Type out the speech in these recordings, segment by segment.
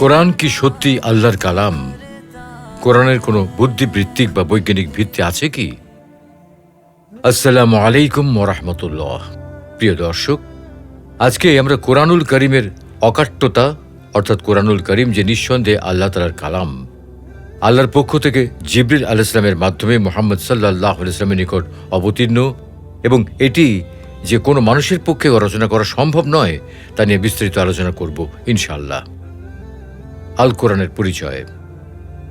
কোরআন কি সত্যি আল্লাহর কালাম? কোরআনের কোনো বুদ্ধিবৃত্তিক বা বৈজ্ঞানিক ভিত্তি আছে কি? আসসালামু আলাইকুম মরাহমতুল্লাহ প্রিয় দর্শক, আজকে আমরা কোরআনুল করিমের অকাট্যতা, অর্থাৎ কোরআনুল করিম যে নিঃসন্দেহে আল্লাহ তালার কালাম, আল্লাহর পক্ষ থেকে জিবরিল আল ইসলামের মাধ্যমে মোহাম্মদ সাল্লাহ আলাইসলামের নিকট অবতীর্ণ এবং এটি যে কোনো মানুষের পক্ষে রচনা করা সম্ভব নয়, তা নিয়ে বিস্তারিত আলোচনা করব ইনশাল্লাহ আল কোরআনের পরিচয়।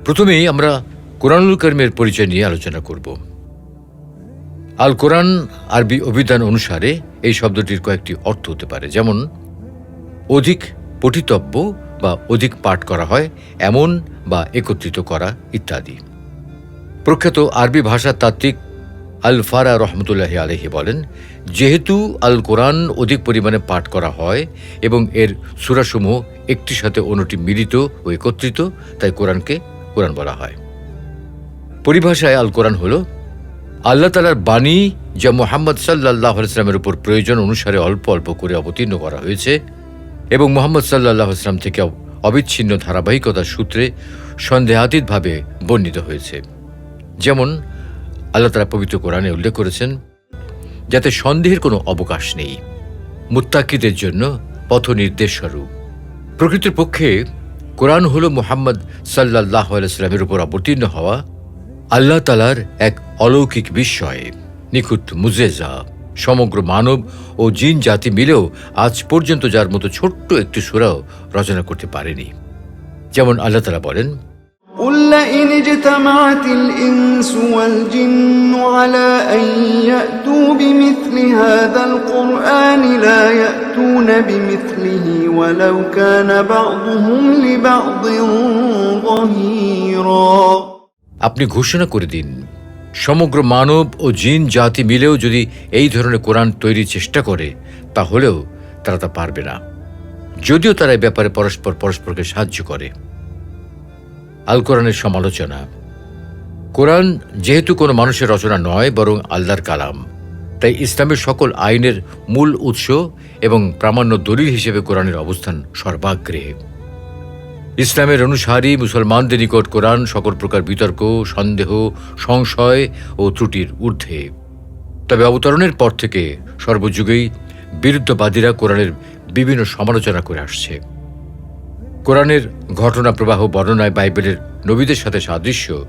প্রথমেই আমরা কোরআনুল করিমের পরিচয় নিয়ে আলোচনা করব। আল কোরআন আরবি অভিধান অনুসারে এই শব্দটির কয়েকটি অর্থ হতে পারে, যেমন, অধিক পঠিতব্য বা অধিক পাঠ করা হয়, এমন বা একত্রিত করা ইত্যাদি। প্রখ্যাত আরবি ভাষা তাত্ত্বিক আল ফারা রহমতুল্লাহ আলহি বলেন, যেহেতু আল কোরআন অধিক পরিমাণে পাঠ করা হয় এবং এর সুরাসমূহ একটির সাথে অন্যটি মিলিত ও একত্রিত, তাই কোরআনকে কোরআন বলা হয়। পরিভাষায় আল কোরআন হল, আল্লাহ তালার বাণী যা মোহাম্মদ সাল্লাহ ইসলামের উপর প্রয়োজন অনুসারে অল্প অল্প করে অবতীর্ণ করা হয়েছে এবং মোহাম্মদ সাল্লাহ ইসলাম থেকে অবিচ্ছিন্ন ধারাবাহিকতার সূত্রে সন্দেহাতীতভাবে বর্ণিত হয়েছে। যেমন আল্লাহ তারা পবিত্র কোরআনে উল্লেখ করেছেন, যাতে সন্দেহের কোনো অবকাশ নেই। মুত্তাকিদের জন্য পথ নির্দেশ স্বরূপ। প্রকৃতির পক্ষে কোরআন হল মোহাম্মদ সাল্লাহ আলাইস্লামের উপর অবতীর্ণ হওয়া আল্লাহ তালার এক অলৌকিক বিস্ময়, নিখুঁত মুজেজা, সমগ্র মানব ও জিন জাতি মিলেও আজ পর্যন্ত যার মতো ছোট্ট একটি সুরাও রচনা করতে পারেনি। যেমন আল্লাহ তালা বলেন اجتمعت الإنس والجن على أن يأتوا بمثل هذا القرآن لا يأتون بمثله ولو كان بعضهم لبعض ظهيرا আপনি ঘোষণা করে দিন সমগ্র মানব ও জিন জাতি মিলেও যদি এই ধরনের কোরআন তৈরির চেষ্টা করে তাহলেও তারা তা পারবে না যদিও তারা এই ব্যাপারে পরস্পর পরস্পরকে সাহায্য করে আল কোরআনের সমালোচনা। কোরআন যেহেতু কোনো মানুষের রচনা নয়, বরং আল্লাহর কালাম। তাই ইসলামের সকল আইনের মূল উৎস এবং প্রামাণ্য দলিল হিসেবে কোরআনের অবস্থান সর্বাগ্রে। ইসলামের অনুসারী মুসলমানদের নিকট কোরআন সকল প্রকার বিতর্ক, সন্দেহ, সংশয় ও ত্রুটির ঊর্ধ্বে। তবে অবতরণের পর থেকে সর্বযুগেই বিরুদ্ধবাদীরা কোরআনের বিভিন্ন সমালোচনা করে আসছে। কোরআনের ঘটনা প্রবাহ বর্ণনায় বাইবেলের নবীদের সাথে সাদৃশ্য।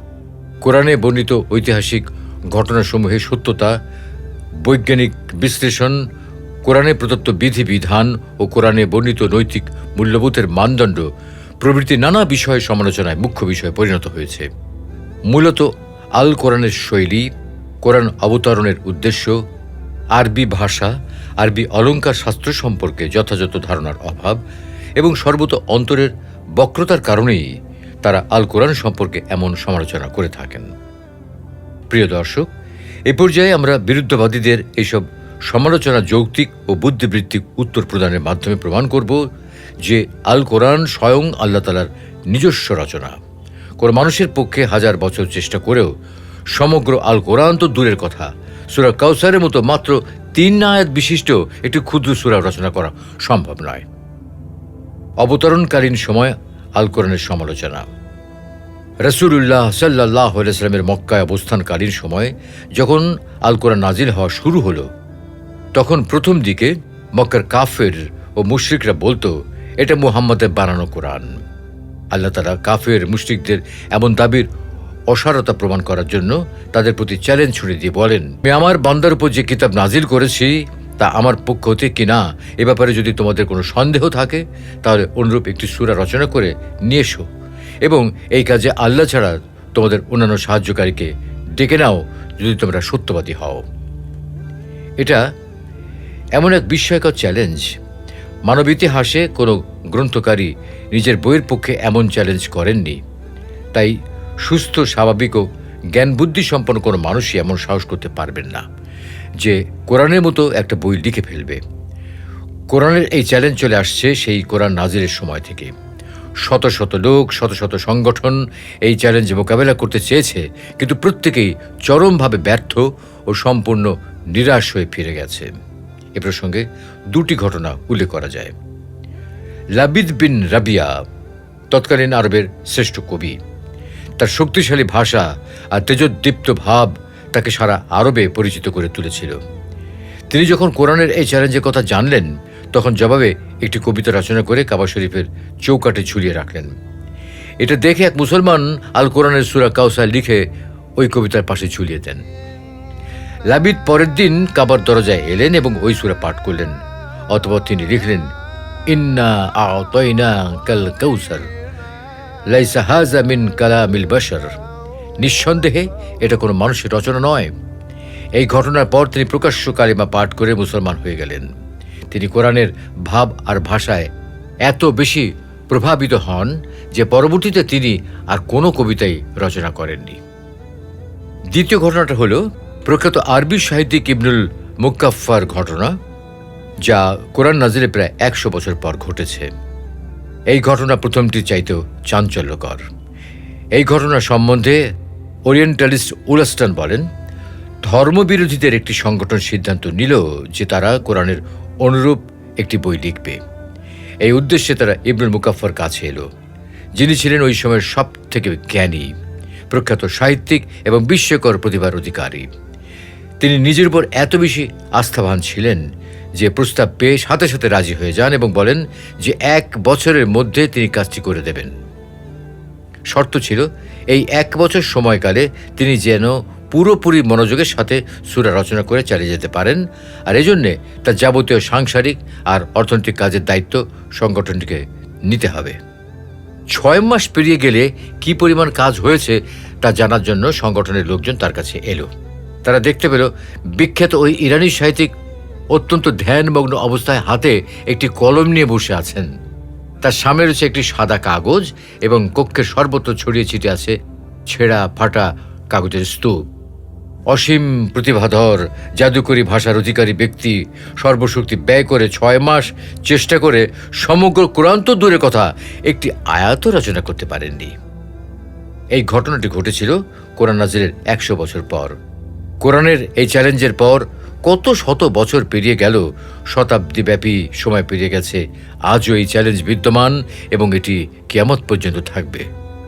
কোরআনে বর্ণিত ঐতিহাসিক ঘটনাসমূহের সত্যতা, বৈজ্ঞানিক বিশ্লেষণ, কোরআনে প্রদত্ত বিধিবিধান ও কোরআনে বর্ণিত নৈতিক মূল্যবোধের মানদণ্ড প্রভৃতি নানা বিষয়ে সমালোচনায় মুখ্য বিষয়ে পরিণত হয়েছে। মূলত আল কোরআনের শৈলী, কোরআন অবতরণের উদ্দেশ্য, আরবি ভাষা, আরবি অলঙ্কার শাস্ত্র সম্পর্কে যথাযথ ধারণার অভাব এবং সর্বত অন্তরের বক্রতার কারণেই তারা আল কোরআন সম্পর্কে এমন সমালোচনা করে থাকেন। প্রিয় দর্শক, এ পর্যায়ে আমরা বিরুদ্ধবাদীদের এইসব সমালোচনা যৌক্তিক ও বুদ্ধিবৃত্তিক উত্তর প্রদানের মাধ্যমে প্রমাণ করব যে আল কোরআন স্বয়ং আল্লাহ তালার নিজস্ব রচনা। কোন মানুষের পক্ষে হাজার বছর চেষ্টা করেও সমগ্র আল কোরআন তো দূরের কথা। সুরা কাউসারের মতো মাত্র তিন আয়াত বিশিষ্ট একটি ক্ষুদ্র সুরা রচনা করা সম্ভব নয়। অবতরণকালীন সময় আল কোরআনের সমালোচনা। রসুল্লাহ সাল্লাহ আলাইস্লামের মক্কায় অবস্থানকালীন সময় যখন আল কোরআন নাজিল হওয়া শুরু হলো, তখন প্রথম দিকে মক্কার কাফের ও মুশরিকরা বলতো, এটা মুহাম্মদের বানানো কোরআন। আল্লাহ তালা কাফের মুশরিকদের এমন দাবির অসারতা প্রমাণ করার জন্য তাদের প্রতি চ্যালেঞ্জ ছুড়ে দিয়ে বলেন, আমি আমার বান্দার উপর যে কিতাব নাজিল করেছি তা আমার পক্ষ হতে কি না? এ ব্যাপারে যদি তোমাদের কোনো সন্দেহ থাকে, তাহলে অনুরূপ একটি সুরা রচনা করে নিয়ে এসো। এবং এই কাজে আল্লাহ ছাড়া তোমাদের অন্যান্য সাহায্যকারীকে ডেকে নাও, যদি তোমরা সত্যবাদী হও। এটা এমন এক বিস্ময়কর চ্যালেঞ্জ মানব ইতিহাসে কোনো গ্রন্থকারী নিজের বইয়ের পক্ষে এমন চ্যালেঞ্জ করেননি। তাই সুস্থ, স্বাভাবিক ও জ্ঞান বুদ্ধি সম্পন্ন কোনো মানুষই এমন সাহস করতে পারবেন না। যে কোরআনের মতো একটা বই লিখে ফেলবে। কোরআনের এই চ্যালেঞ্জ চলে আসছে সেই কোরআন নাজিরের সময় থেকে। শত শত লোক, শত শত সংগঠন এই চ্যালেঞ্জ মোকাবেলা করতে চেয়েছে, কিন্তু প্রত্যেকেই চরমভাবে ব্যর্থ ও সম্পূর্ণ নিরাশ হয়ে ফিরে গেছে। এ প্রসঙ্গে দুটি ঘটনা উল্লেখ করা যায়। লাবিদ বিন রাবিয়া, তৎকালীন আরবের শ্রেষ্ঠ কবি। তার শক্তিশালী ভাষা আর তেজোদ্দীপ্ত ভাব তাকে সারা আরবে পরিচিত করে তুলেছিল। তিনি যখন কোরআনের এই চ্যালেঞ্জের কথা জানলেন, তখন জবাবে একটি কবিতা রচনা করে কাবা শরীফের চৌকাটে ঝুলিয়ে রাখলেন। এটা দেখে এক মুসলমান আল কোরআনের সুরা কাউসার লিখে ওই কবিতার পাশে ঝুলিয়ে দেন। লাবিদ পরের দিন কাবার দরজায় এলেন এবং ওই সুরা পাঠ করলেন, অথবা তিনি লিখলেন, ইন্না আতয়না কাল কৌসার লাইসা হাজা মিন কালামিল বাশার। নিঃসন্দেহে এটা কোনো মানুষের রচনা নয়। এই ঘটনার পর তিনি প্রকাশ্য কালিমা পাঠ করে মুসলমান হয়ে গেলেন। তিনি কোরআনের ভাব আর ভাষায় এত বেশি প্রভাবিত হন যে পরবর্তীতে তিনি আর কোনো কবিতাই রচনা করেননি। দ্বিতীয় ঘটনাটা হলো প্রখ্যাত আরবি সাহিত্যিক ইবনুল মুকাফফার ঘটনা, যা কোরআন নাজিরে প্রায় একশো বছর পর ঘটেছে। এই ঘটনা প্রথমটি চাইতেও চাঞ্চল্যকর। এই ঘটনা সম্বন্ধে ওরিয়েন্টালিস্ট উলাস্টান বলেন, ধর্মবিরোধীদের একটি সংগঠন সিদ্ধান্ত নিল যে তারা কোরআনের অনুরূপ একটি বই লিখবে। এই উদ্দেশ্যে তারা ইবনুল মুকাফফার কাছে এলো, যিনি ছিলেন ওই সময়ের সব থেকে জ্ঞানী, প্রখ্যাত সাহিত্যিক এবং বিস্ময়কর প্রতিভার অধিকারী। তিনি নিজের উপর এত বেশি আস্থাবান ছিলেন যে প্রস্তাব পেয়ে সাথে সাথে রাজি হয়ে যান এবং বলেন যে এক বছরের মধ্যে তিনি কাজটি করে দেবেন। শর্ত ছিল, এই এক বছর সময়কালে তিনি যেন পুরোপুরি মনোযোগের সাথে সুরা রচনা করে চালিয়ে যেতে পারেন, আর এজন্যে তার যাবতীয় সাংসারিক আর অর্থনৈতিক কাজের দায়িত্ব সংগঠনটিকে নিতে হবে। ছয় মাস পেরিয়ে গেলে কি পরিমাণ কাজ হয়েছে তা জানার জন্য সংগঠনের লোকজন তার কাছে এলো। তারা দেখতে পেল, বিখ্যাত ওই ইরানি সাহিত্যিক অত্যন্ত ধ্যানমগ্ন অবস্থায় হাতে একটি কলম নিয়ে বসে আছেন। তার সামনে রয়েছে একটি সাদা কাগজ এবং কক্ষের সর্বত্র ছড়িয়ে ছিটে আছে ছেঁড়া ফাটা কাগজের স্তূপ। অসীম প্রতিভাধর, জাদুকরী ভাষার অধিকারী ব্যক্তি, সর্বশক্তি ব্যয় করে ছয় মাস চেষ্টা করে সমগ্র কোরআন্ত দূরের কথা একটি আয়াত রচনা করতে পারেননি। এই ঘটনাটি ঘটেছিল কোরআন নাজিরের একশো বছর পর। কোরআনের এই চ্যালেঞ্জের পর কত শত বছর পেরিয়ে গেল, শতাব্দীব্যাপী সময় পেরিয়ে গেছে। আজও এই চ্যালেঞ্জ বিদ্যমান এবং এটি কিয়ামত পর্যন্ত থাকবে।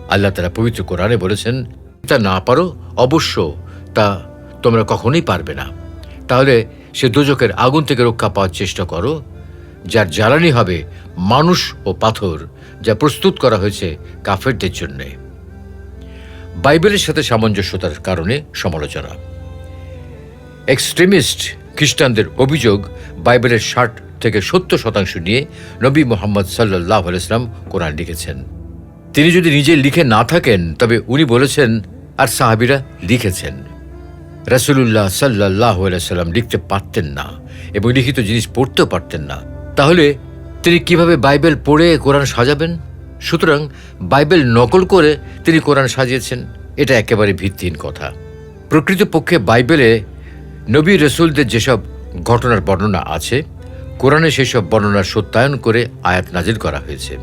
আল্লাহ তারা পবিত্র কোরআনে বলেছেন, তা না পারো অবশ্য তা তোমরা কখনোই পারবে না। তাহলে সে দুজকের আগুন থেকে রক্ষা পাওয়ার চেষ্টা করো, যার জ্বালানি হবে মানুষ ও পাথর, যা প্রস্তুত করা হয়েছে কাফেরদের জন্যে। বাইবেলের সাথে সামঞ্জস্যতার কারণে সমালোচনা। এক্সট্রিমিস্ট খ্রিস্টানদের অভিযোগ বাইবেলের ষাট থেকে সত্তর শতাংশ নিয়ে নবী মোহাম্মদ সাল্লাহ ইসলাম কোরআন লিখেছেন। তিনি যদি নিজে লিখে না থাকেন, তবে উনি বলেছেন, আর সাহাবিরা লিখেছেন। রাসুলুল্লাহ সাল্লাহ সাল্লাম লিখতে পারতেন না এবং লিখিত জিনিস পড়তেও পারতেন না। তাহলে তিনি কীভাবে বাইবেল পড়ে কোরআন সাজাবেন? সুতরাং বাইবেল নকল করে তিনি কোরআন সাজিয়েছেন, এটা একেবারে ভিত্তিহীন কথা। প্রকৃতপক্ষে বাইবেলে নবী রসুলদের যেসব ঘটনার বর্ণনা আছে, কোরআনে সেসব বর্ণনার সত্যায়ন করে আয়াত নাজির করা হয়েছে।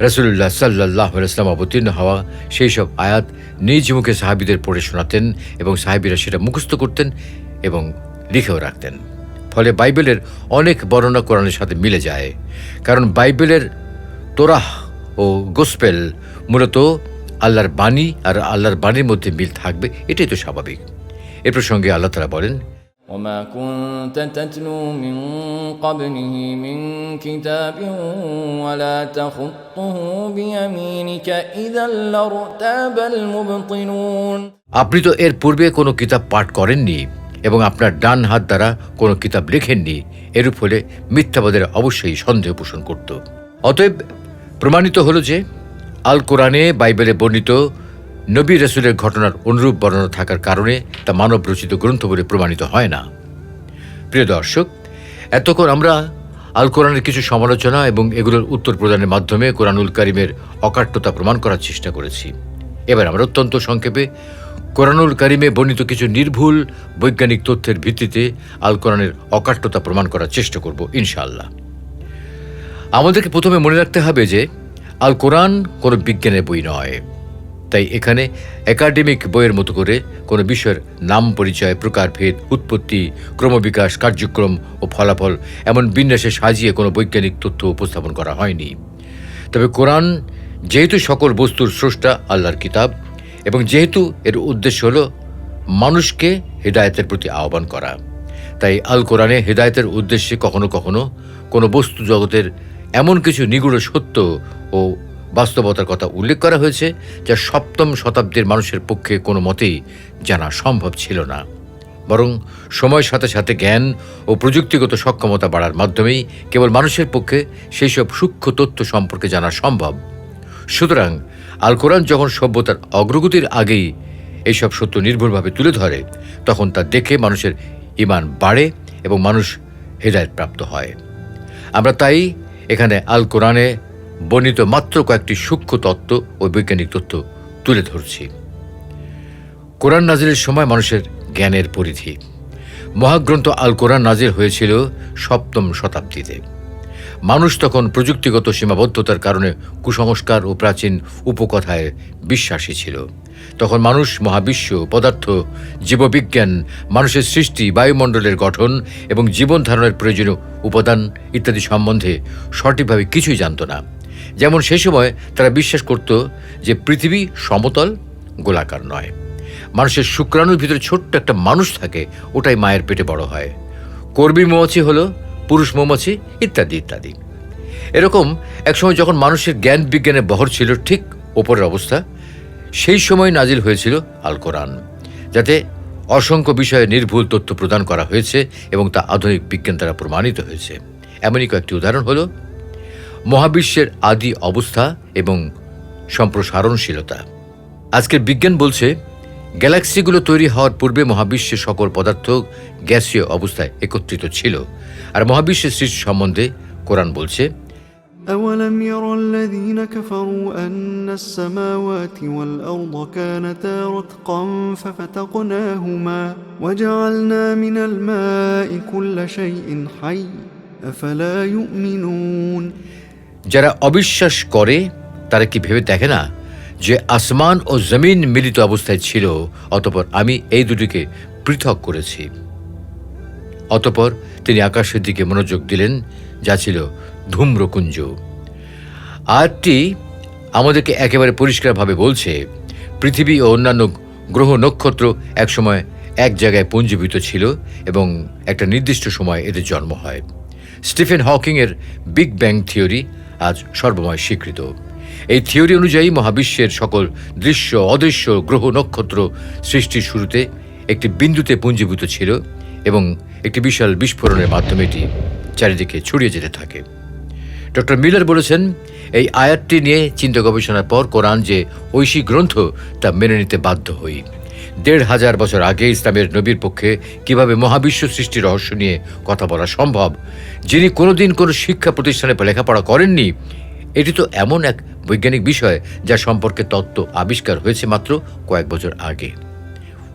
রসুল্লাহ সাল্লাহ ইসলাম অবতীর্ণ হওয়া সেই সব আয়াত নিজ মুখে সাহাবিদের পড়ে শোনাতেন এবং সাহাবিরা সেটা মুখস্থ করতেন এবং লিখেও রাখতেন। ফলে বাইবেলের অনেক বর্ণনা কোরআনের সাথে মিলে যায়। কারণ বাইবেলের তোরাহ ও গোসপেল মূলত আল্লাহর বাণী আর আল্লাহর বাণীর মধ্যে মিল থাকবে, এটাই তো স্বাভাবিক। এ প্রসঙ্গে আল্লাহ তারা বলেন وما كنت تتلو من قبله من كتاب ولا تخطه بيمينك إذا لارتاب المبطلون আপনি তো এর পূর্বে কোনো কিতাব পাঠ করেননি এবং আপনার ডান হাত দ্বারা কোনো কিতাব লেখেননি এরূপ হলে মিথ্যাবাদের অবশ্যই সন্দেহ পোষণ করত অতএব প্রমাণিত হলো যে আল কোরআনে বাইবেলে বর্ণিত নবী রসুলের ঘটনার অনুরূপ বর্ণনা থাকার কারণে তা মানব রচিত গ্রন্থ বলে প্রমাণিত হয় না। প্রিয় দর্শক, এতক্ষণ আমরা আল কোরআনের কিছু সমালোচনা এবং এগুলোর উত্তর প্রদানের মাধ্যমে কোরআনুল কারিমের অকাট্যতা প্রমাণ করার চেষ্টা করেছি। এবার আমরা অত্যন্ত সংক্ষেপে কোরআনুল কারিমে বর্ণিত কিছু নির্ভুল বৈজ্ঞানিক তথ্যের ভিত্তিতে আল কোরআনের অকাট্যতা প্রমাণ করার চেষ্টা করব, ইনশাআল্লাহ। আমাদেরকে প্রথমে মনে রাখতে হবে যে, আল কোরআন কোনো বিজ্ঞানের বই নয়। তাই এখানে একাডেমিক বইয়ের মতো করে কোনো বিষয়ের নাম পরিচয় প্রকারভেদ উৎপত্তি, ক্রমবিকাশ, কার্যক্রম ও ফলাফল এমন বিন্যাসে সাজিয়ে কোনো বৈজ্ঞানিক তথ্য উপস্থাপন করা হয়নি। তবে কোরআন যেহেতু সকল বস্তুর স্রষ্টা, আল্লাহর কিতাব, এবং যেহেতু এর উদ্দেশ্য হল মানুষকে হৃদায়তের প্রতি আহ্বান করা, তাই আল কোরআনে হৃদায়তের উদ্দেশ্যে কখনো কখনো কোনো বস্তু জগতের এমন কিছু নিগুড় সত্য ও বাস্তবতার কথা উল্লেখ করা হয়েছে যা সপ্তম শতাব্দীর মানুষের পক্ষে কোনো মতেই জানা সম্ভব ছিল না। বরং সময়ের সাথে সাথে জ্ঞান ও প্রযুক্তিগত সক্ষমতা বাড়ার মাধ্যমেই কেবল মানুষের পক্ষে সেই সব সূক্ষ্ম তথ্য সম্পর্কে জানা সম্ভব। সুতরাং আল কোরআন যখন সভ্যতার অগ্রগতির আগেই এইসব সত্য নির্ভুলভাবে তুলে ধরে, তখন তা দেখে মানুষের ইমান বাড়ে এবং মানুষ হৃদায়ত প্রাপ্ত হয়। আমরা তাই এখানে আল কোরআনে বর্ণিত মাত্র কয়েকটি সূক্ষ্ম তত্ত্ব ও বৈজ্ঞানিক তথ্য তুলে ধরছি। কোরআন নাজিরের সময় মানুষের জ্ঞানের পরিধি। মহাগ্রন্থ আল কোরআন নাজির হয়েছিল সপ্তম শতাব্দীতে। মানুষ তখন প্রযুক্তিগত সীমাবদ্ধতার কারণে কুসংস্কার ও প্রাচীন উপকথায় বিশ্বাসী ছিল। তখন মানুষ, মহাবিশ্ব, পদার্থ, জীববিজ্ঞান, মানুষের সৃষ্টি, বায়ুমণ্ডলের গঠন এবং জীবন ধারণের প্রয়োজনীয় উপাদান ইত্যাদি সম্বন্ধে সঠিকভাবে কিছুই জানত না। যেমন সেই সময় তারা বিশ্বাস করত যে পৃথিবী সমতল, গোলাকার নয়। মানুষের শুক্রাণুর ভিতরে ছোট্ট একটা মানুষ থাকে, ওটাই মায়ের পেটে বড় হয়। কর্মী মৌমাছি হলো, পুরুষ মৌমাছি, ইত্যাদি ইত্যাদি। এরকম একসময় যখন মানুষের জ্ঞান বিজ্ঞানের বহর ছিল ঠিক ওপরের অবস্থা, সেই সময় নাজিল হয়েছিল আল কোরআন, যাতে অসংখ্য বিষয়ে নির্ভুল তথ্য প্রদান করা হয়েছে এবং তা আধুনিক বিজ্ঞান দ্বারা প্রমাণিত হয়েছে। এমনই কয়েকটি উদাহরণ হলো মহাবিশ্বের আদি অবস্থা এবং সম্প্রসারণশীলতা আজকের বিজ্ঞান বলছে গ্যালাক্সিগুলো তৈরি হওয়ার পূর্বে মহাবিশ্বের সকল পদার্থ গ্যাসীয় অবস্থায় একত্রিত ছিল আর মহাবিশ্বের সৃষ্টি সম্বন্ধে কোরআন বলছে أولم ير الذين كفروا أن السماوات والأرض كانتا رتقا ففتقناهما وجعلنا من الماء كل شيء حي أفلا يؤمنون যারা অবিশ্বাস করে, তারা কি ভেবে দেখে না যে আসমান ও জমিন মিলিত অবস্থায় ছিল, অতপর আমি এই দুটিকে পৃথক করেছি। অতপর তিনি আকাশের দিকে মনোযোগ দিলেন, যা ছিল ধূম্রকুঞ্জ। আরটি আমাদেরকে একেবারে পরিষ্কারভাবে বলছে, পৃথিবী ও অন্যান্য গ্রহ নক্ষত্র একসময় এক জায়গায় পুঞ্জীভূত ছিল এবং একটা নির্দিষ্ট সময় এদের জন্ম হয়। স্টিফেন হকিংয়ের বিগ ব্যাং থিওরি আজ সর্বময় স্বীকৃত। এই থিওরি অনুযায়ী মহাবিশ্বের সকল দৃশ্য, অদৃশ্য গ্রহ নক্ষত্র সৃষ্টির শুরুতে একটি বিন্দুতে পুঞ্জীভূত ছিল এবং একটি বিশাল বিস্ফোরণের মাধ্যমে এটি চারিদিকে ছড়িয়ে যেতে থাকে। ডক্টর মিলার বলেছেন, এই আয়াতটি নিয়ে চিন্তা গবেষণার পর কোরআন যে ঐশী গ্রন্থ তা মেনে নিতে বাধ্য হই। দেড় হাজার বছর আগে ইসলামের নবীর পক্ষে কীভাবে মহাবিশ্ব সৃষ্টির রহস্য নিয়ে কথা বলা সম্ভব, যিনি কোনোদিন কোনো শিক্ষা প্রতিষ্ঠানে লেখাপড়া করেননি, এটি তো এমন এক বৈজ্ঞানিক বিষয় যা সম্পর্কে তত্ত্ব আবিষ্কার হয়েছে মাত্র কয়েক বছর আগে।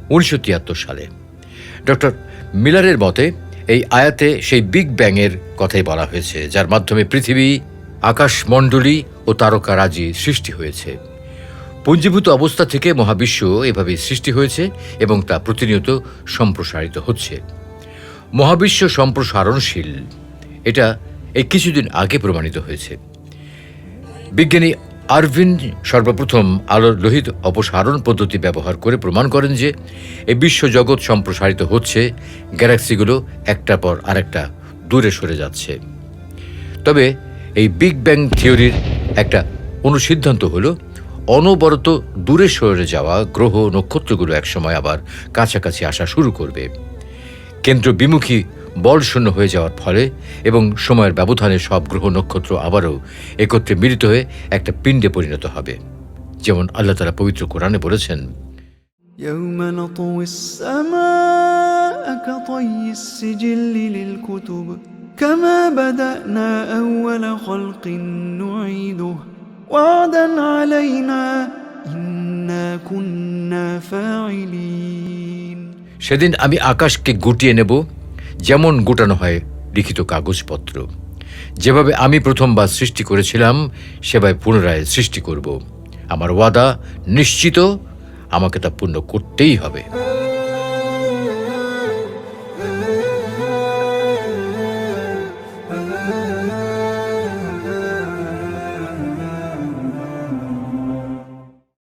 উনিশশো তিয়াত্তর সালে। ডক্টর মিলারের মতে, এই আয়াতে সেই বিগ ব্যাংয়ের কথাই বলা হয়েছে, যার মাধ্যমে পৃথিবী, আকাশমণ্ডলী ও তারকারাজি সৃষ্টি হয়েছে। পুঞ্জীভূত অবস্থা থেকে মহাবিশ্ব এভাবে সৃষ্টি হয়েছে এবং তা প্রতিনিয়ত সম্প্রসারিত হচ্ছে। মহাবিশ্ব সম্প্রসারণশীল। এটা এই কিছুদিন আগে প্রমাণিত হয়েছে। বিজ্ঞানী আরভিন সর্বপ্রথম আলোর লোহিত অপসারণ পদ্ধতি ব্যবহার করে প্রমাণ করেন যে, এই বিশ্বজগৎ সম্প্রসারিত হচ্ছে, গ্যালাক্সিগুলো একটার পর আরেকটা দূরে সরে যাচ্ছে। তবে এই বিগ ব্যাং থিওরির একটা অনুসিদ্ধান্ত হলো অনবরত দূরে সরে যাওয়া গ্রহ নক্ষত্রগুলো একসময় আবার কাছাকাছি আসা শুরু করবে কেন্দ্র বিমুখী বল শূন্য হয়ে যাওয়ার ফলে এবং সময়ের ব্যবধানে সব গ্রহ নক্ষত্র আবারও একত্রে মিলিত হয়ে একটা পিণ্ডে পরিণত হবে যেমন আল্লাহ তালা পবিত্র কোরআনে বলেছেন يوم نطوي السماء كطي السجل للكتب كما بدأنا أول خلق نعيده وعدا علينا إنا كنا فاعلين সেদিন আমি আকাশকে গুটিয়ে নেব যেমন গোটানো হয় লিখিত কাগজপত্র যেভাবে আমি প্রথমবার সৃষ্টি করেছিলাম সেভাবে পুনরায় সৃষ্টি করব আমার ওয়াদা নিশ্চিত আমাকে তা পূর্ণ করতেই হবে